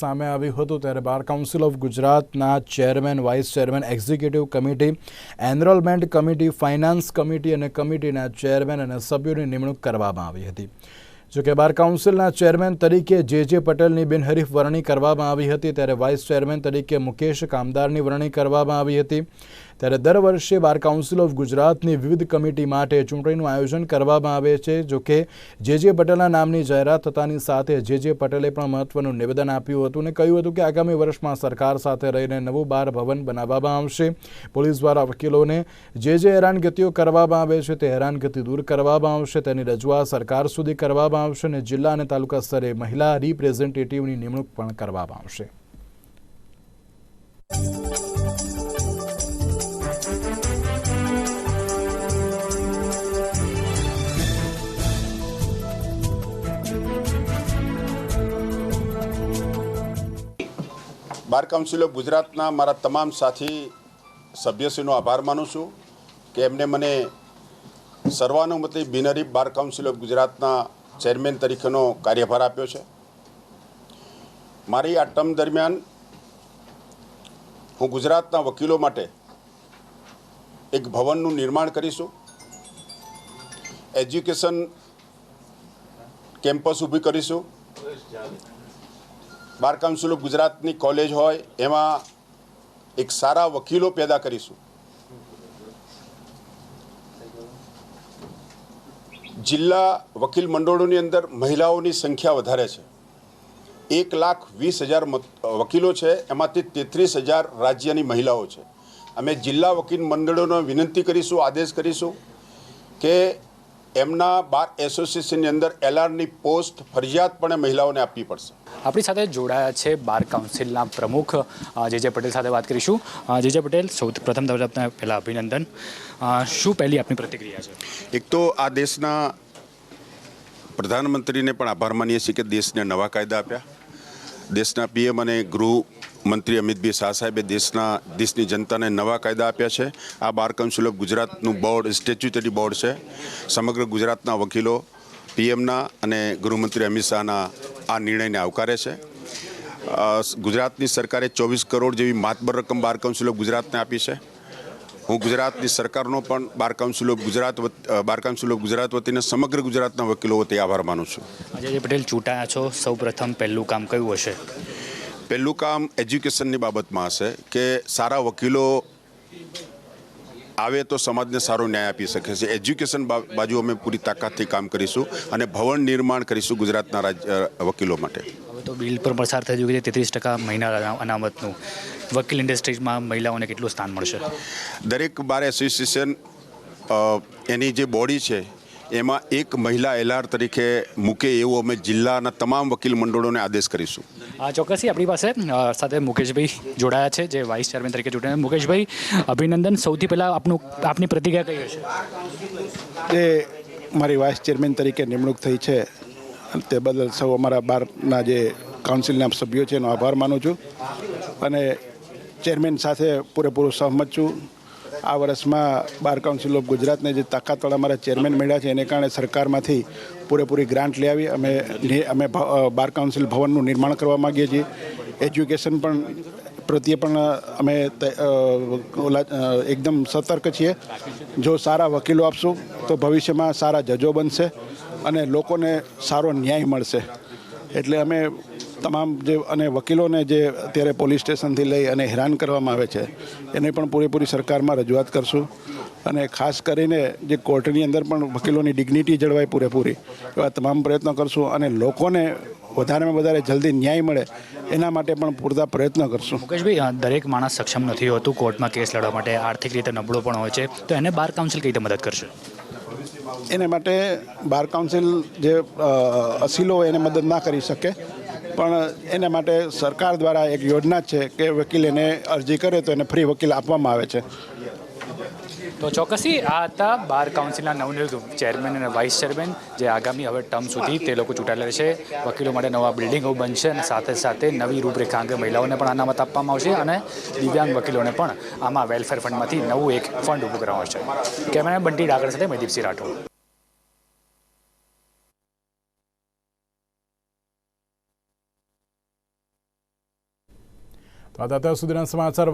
સામે આવ્યું હતું ત્યારે બાર કાઉન્સિલ ઓફ ગુજરાતના chairman vice chairman executive committee enrolment committee finance committee અને કમિટીના ચેરમેન અને સભ્યોની નિમણૂક કરવામાં આવી હતી. જોકે બાર કાઉન્સિલના ચેરમેન તરીકે જે જે પટેલની બિનહરીફ વરણી કરવામાં આવી હતી, ત્યારે વાઇસ ચેરમેન તરીકે મુકેશ કામદારની વરણી કરવામાં આવી હતી. ત્યારે દર વર્ષે બાર કાઉન્સિલ ઓફ ગુજરાતની વિવિધ કમિટી માટે ચૂંટણીનું આયોજન કરવામાં આવે છે જોકે જે જે પટેલના નામની જાહેરાત થતાની સાથે જે જે પટેલે પણ મહત્વનું નિવેદન આપ્યું હતું અને કહ્યું હતું કે આગામી વર્ષમાં સરકાર સાથે રહીને નવું બાર ભવન બનાવવામાં આવશે. પોલીસ દ્વારા વકીલોને જે જે હેરાનગતિઓ કરવામાં આવે છે તે હેરાનગતિ દૂર કરવામાં આવશે, તેની રજૂઆત સરકાર સુધી કરવામાં આવશે અને જિલ્લા અને તાલુકા સ્તરે મહિલા રિપ્રેઝેન્ટેટિવની નિમણૂક પણ કરવામાં આવશે. બાર કાઉન્સિલ ઓફ ગુજરાતના મારા તમામ સાથી સભ્યશ્રીનો આભાર માનું છું કે એમને મને સર્વાનુમતી બિનહરીફ બાર કાઉન્સિલ ઓફ ગુજરાતના ચેરમેન તરીકેનો કાર્યભાર આપ્યો છે. મારી આ ટર્મ દરમિયાન હું ગુજરાતના વકીલો માટે એક ભવનનું નિર્માણ કરીશું. એજ્યુકેશન કેમ્પસ ઊભી કરીશું. બાર કાઉન્સિલ ઓફ ગુજરાતની કોલેજ હોય, એમાં એક સારા વકીલો પેદા કરીશું. જિલ્લા વકીલ મંડળોની અંદર મહિલાઓની સંખ્યા વધારે છે. એક લાખ વીસ હજાર વકીલો છે, એમાંથી તેત્રીસ હજાર રાજ્યની મહિલાઓ છે. અમે જિલ્લા વકીલ મંડળોને વિનંતી કરીશું, આદેશ કરીશું કે એમના બાર એસોસિએશનની અંદર એલઆરની પોસ્ટ ફરજિયાતપણે મહિલાઓને આપવી પડશે. આપણી સાથે જોડાયા છે બાર કાઉન્સિલના પ્રમુખ જે જે પટેલ સાથે વાત કરીશું. જે જે પટેલ સૌથી પ્રથમ તો આપને પહેલાં અભિનંદન. શું પહેલી આપની પ્રતિક્રિયા છે? એક તો આ દેશના પ્રધાનમંત્રીને પણ આભાર માનીએ છીએ કે દેશને નવા કાયદા આપ્યા. દેશના પીએમ અને ગૃહ મંત્રી અમિતભાઈ શાહ સાહેબે દેશના, દેશની જનતાને નવા કાયદા આપ્યા છે. આ બાર કાઉન્સિલ ઓફ ગુજરાતનું બોર્ડ, સ્ટેચ્યુટરી બોર્ડ છે. સમગ્ર ગુજરાતના વકીલો, પીએમના અને ગૃહમંત્રી અમિત શાહના આ નિર્ણયને આવકારે છે. ગુજરાતની સરકારે ચોવીસ કરોડ જેવી માતબર રકમ બાર કાઉન્સિલ ઓફ ગુજરાતને આપી છે. હું ગુજરાતની સરકારનો પણ bar council of Gujarat bar council of Gujarat વતીને સમગ્ર ગુજરાતના વકીલો વતી આભાર માનું છું. જે પટેલ ચૂંટાયા છો સૌ પ્રથમ પહેલું કામ કયું હશે? પહેલું કામ એજ્યુકેશનની બાબતમાં હશે કે સારા વકીલો આવે તો સમાજને સારો ન્યાય આપી શકે છે. એજ્યુકેશન બાજુ અમે પૂરી તાકાતથી કામ કરીશું અને ભવન નિર્માણ કરીશું ગુજરાતના રાજ્ય વકીલો માટે. હવે તો બિલ પર પસાર થઈ ચૂક્યું છે. તેત્રીસ ટકા મહિના અનામતનું. વકીલ ઇન્ડસ્ટ્રીઝમાં મહિલાઓને કેટલું સ્થાન મળશે? દરેક બાર એસોસિએશન એની જે બોડી છે એમાં એક મહિલા એલઆર તરીકે મૂકે એવું અમે જિલ્લાના તમામ વકીલ મંડળોને આદેશ કરીશું. આ ચોક્કસથી આપણી પાસે સાથે મુકેશભાઈ જોડાયા છે જે વાઇસ ચેરમેન તરીકે જોડાયા મુકેશભાઈ અભિનંદન. સૌથી પહેલાં આપનું આપની પ્રતિક્રિયા કઈ હશે? જે મારી વાઇસ ચેરમેન તરીકે નિમણૂક થઈ છે તે બદલ સૌ અમારા બારના જે કાઉન્સિલના સભ્યો છે એનો આભાર માનું છું. અને ચેરમેન સાથે પૂરેપૂરું સહમત છું. આ વર્ષમાં બાર કાઉન્સિલ ઓફ ગુજરાતને જે તાકાતવાળા અમારા ચેરમેન મળ્યા છે, એને કારણે સરકારમાંથી પૂરેપૂરી ગ્રાન્ટ લઈ આવી. અમે અમે બાર કાઉન્સિલ ભવનનું નિર્માણ કરવા માગીએ છીએ. એજ્યુકેશન પણ પ્રત્યે પણ અમે એકદમ સતર્ક છીએ. જો સારા વકીલો આપશું, તો ભવિષ્યમાં સારા જજો બનશે અને લોકોને સારો ન્યાય મળશે. એટલે અમે તમામ જે અને વકીલોને જે અત્યારે પોલીસ સ્ટેશનથી લઈ અને હેરાન કરવામાં આવે છે એને પણ પૂરેપૂરી સરકારમાં રજૂઆત કરશું. અને ખાસ કરીને જે કોર્ટની અંદર પણ વકીલોની ડિગ્નિટી જળવાય પૂરેપૂરી એવા તમામ પ્રયત્નો કરશું અને લોકોને વધારેમાં વધારે જલ્દી ન્યાય મળે એના માટે પણ પૂરતા પ્રયત્નો કરશું. મુકેશભાઈ દરેક માણસ સક્ષમ નથી હોતું કોર્ટમાં કેસ લડવા માટે આર્થિક રીતે નબળો પણ હોય છે તો એને બાર કાઉન્સિલ કઈ રીતે મદદ કરશે? એને માટે બાર કાઉન્સિલ જે અસીલો હોય એને મદદ ના કરી શકે પણ એના માટે સરકાર દ્વારા એક યોજના છે કે વકીલ એને અરજી કરે તો એને ફ્રી વકીલ આપવામાં આવે છે. તો ચોક્કસથી આ હતા બાર કાઉન્સિલના નવનિયુક્ત ચેરમેન અને વાઇસ ચેરમેન જે આગામી હવે ટર્મ સુધી તે લોકો ચૂંટાયેલા રહેશે વકીલો માટે નવા બિલ્ડિંગો બનશે અને સાથે સાથે નવી રૂપરેખા અંગે મહિલાઓને પણ અનામત આપવામાં આવશે અને દિવ્યાંગ વકીલોને પણ આમાં વેલફેર ફંડમાંથી નવું એક ફંડ ઊભું કરવામાં આવશે. કેમેરામેન બંટી ડાગર સાથે મયદીપસિંહ રાઠોડ. તો આ અત્યાર સુધીના સમાચાર